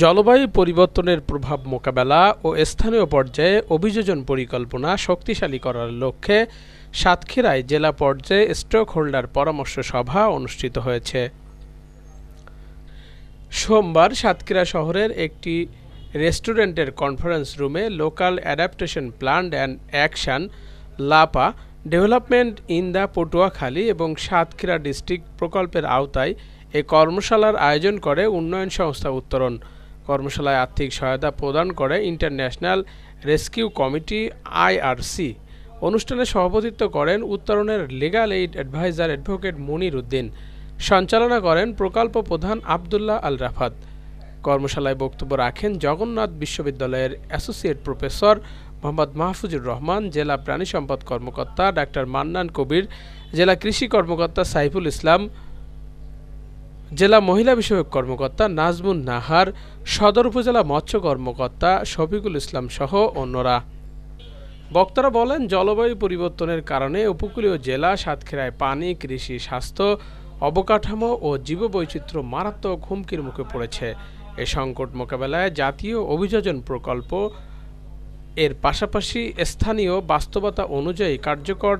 জলবায়ু পরিবর্তনের প্রভাব মোকাবেলা ও স্থানীয় পর্যায়ে অভিযোজন পরিকল্পনা শক্তিশালী করার লক্ষ্যে সাতক্ষীরায় জেলা পর্যায়ে স্টক হোল্ডার পরামর্শ সভা অনুষ্ঠিত হয়েছে। সোমবার সাতক্ষীরা শহরের একটি রেস্টুরেন্টের কনফারেন্স রুমে local adaptation plan and action, LAPA, development in the Patuakhali এবং সাতক্ষীরা ডিস্ট্রিক্ট প্রকল্পের আওতায় এ কর্মশালার আয়োজন করে উন্নয়ন সংস্থা উত্তরণ। কর্মশালায় আর্থিক সহায়তা প্রদান করে ইন্টারন্যাশনাল রেস্কিউ কমিটি আইআরসি অনুষ্ঠানে সভাপতিত্ব করেন উত্তরণের legal aid adviser advocate Monir Uddin. সঞ্চালনা করেন প্রকল্প প্রধান আবদুল্লাহ আল রাফাত কর্মশালায় বক্তব্য রাখেন জগন্নাথ বিশ্ববিদ্যালয়ের অ্যাসোসিয়েট প্রফেসর মোহাম্মদ মাহফুজুর রহমান, জেলা প্রাণী সম্পদ কর্মকর্তা ডাক্তার মান্নান কবির, জেলা কৃষি কর্মকর্তা সাইফুল ইসলাম জেলা মহিলা বিষয়ক কর্মকর্তা নাজমুন নাহার, সদর উপজেলা মৎস্য কর্মকর্তা শফিকুল ইসলাম সহ অন্যরা। বক্তারা বলেন, জলবায়ু পরিবর্তনের কারণে উপকূলীয় জেলা সাতক্ষীরায় পানি, কৃষি, স্বাস্থ্য, অবকাঠামো ও জীববৈচিত্র্য মারাত্মক হুমকির মুখে পড়েছে। এ সংকট মোকাবেলায় জাতীয় অভিযোজন প্রকল্প এর পাশাপাশি স্থানীয় বাস্তবতা অনুযায়ী কার্যকর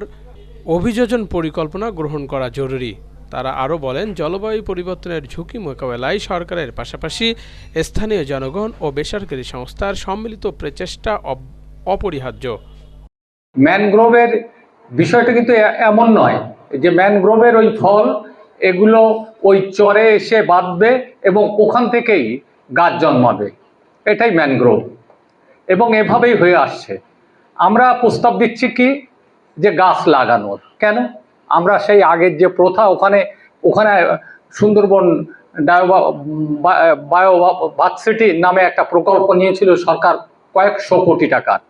অভিযোজন পরিকল্পনা গ্রহণ করা জরুরি। তারা আরও বলেন, জলবায়ু পরিবর্তনের ঝুঁকি মোকাবেলায় সরকারের পাশাপাশি স্থানীয় জনগণ ও বেসরকারি সংস্থার সম্মিলিত প্রচেষ্টা অপরিহার্য। ম্যানগ্রোভের বিষয়টা কিন্তু এমন নয় যে ম্যানগ্রোভের ওই ফল, এগুলো ওই চরে এসে বাঁধবে এবং ওখান থেকেই গাছ জন্মাবে। এটাই ম্যানগ্রোভ। এবং এভাবেই হয়ে আসছে। আমরা প্রস্তাব দিচ্ছি কি? যে গাছ লাগানোর। কেন? আমরা সেই আগের যে প্রথা, ওখানে ওখানে সুন্দরবন বায়ো ভার্সিটি নামে একটা প্রকল্প নিয়েছিল সরকার কয়েকশো কোটি টাকার।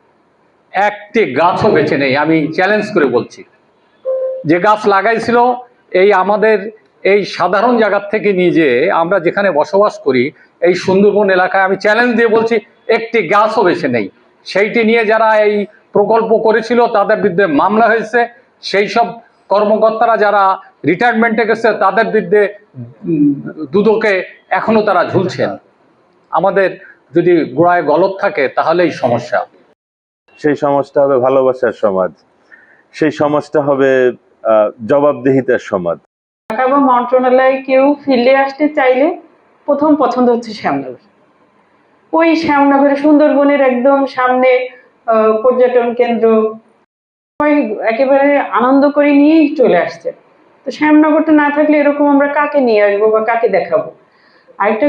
একটি গাছও বেছে নেই, আমি চ্যালেঞ্জ করে বলছি। যে গাছ লাগাইছিল, এই আমাদের এই সাধারণ জায়গার থেকে যেয়ে আমরা যেখানে বসবাস করি, এই সুন্দরবন এলাকায় আমি চ্যালেঞ্জ দিয়ে বলছি, একটি গাছও বেছে নেই। সেইটি নিয়ে যারা এই প্রকল্প করেছিল, তাদের বিরুদ্ধে মামলা হয়েছে। সেই সব কর্মকর্তারা যারা রিটায়ারমেন্টে গেছে তাদের বিরুদ্ধে দুদকে এখনও তারা ঝুলছেন আমাদের যদি গোড়ায় গলত থাকে তাহলেই সমস্যা। সেই সমাজটা হবে ভালোবাসার সমাজ। সেই সমাজটা হবে আহ, জবাবদিহিতার সমাজ। ঢাকা বা মন্ত্রণালয়ে কেউ ফিল্ডে আসতে চাইলে প্রথম পছন্দ হচ্ছে শ্যামনগর। ওই শ্যামনগরে সুন্দরবনের একদম সামনে পর্যটন কেন্দ্র সবাই একেবারে আনন্দ করে নিয়েই চলে আসছে। তো শ্যামনগরটা না থাকলে এরকম আমরা কাকে নিয়ে আসব বা কাকে দেখাবো? আরেকটা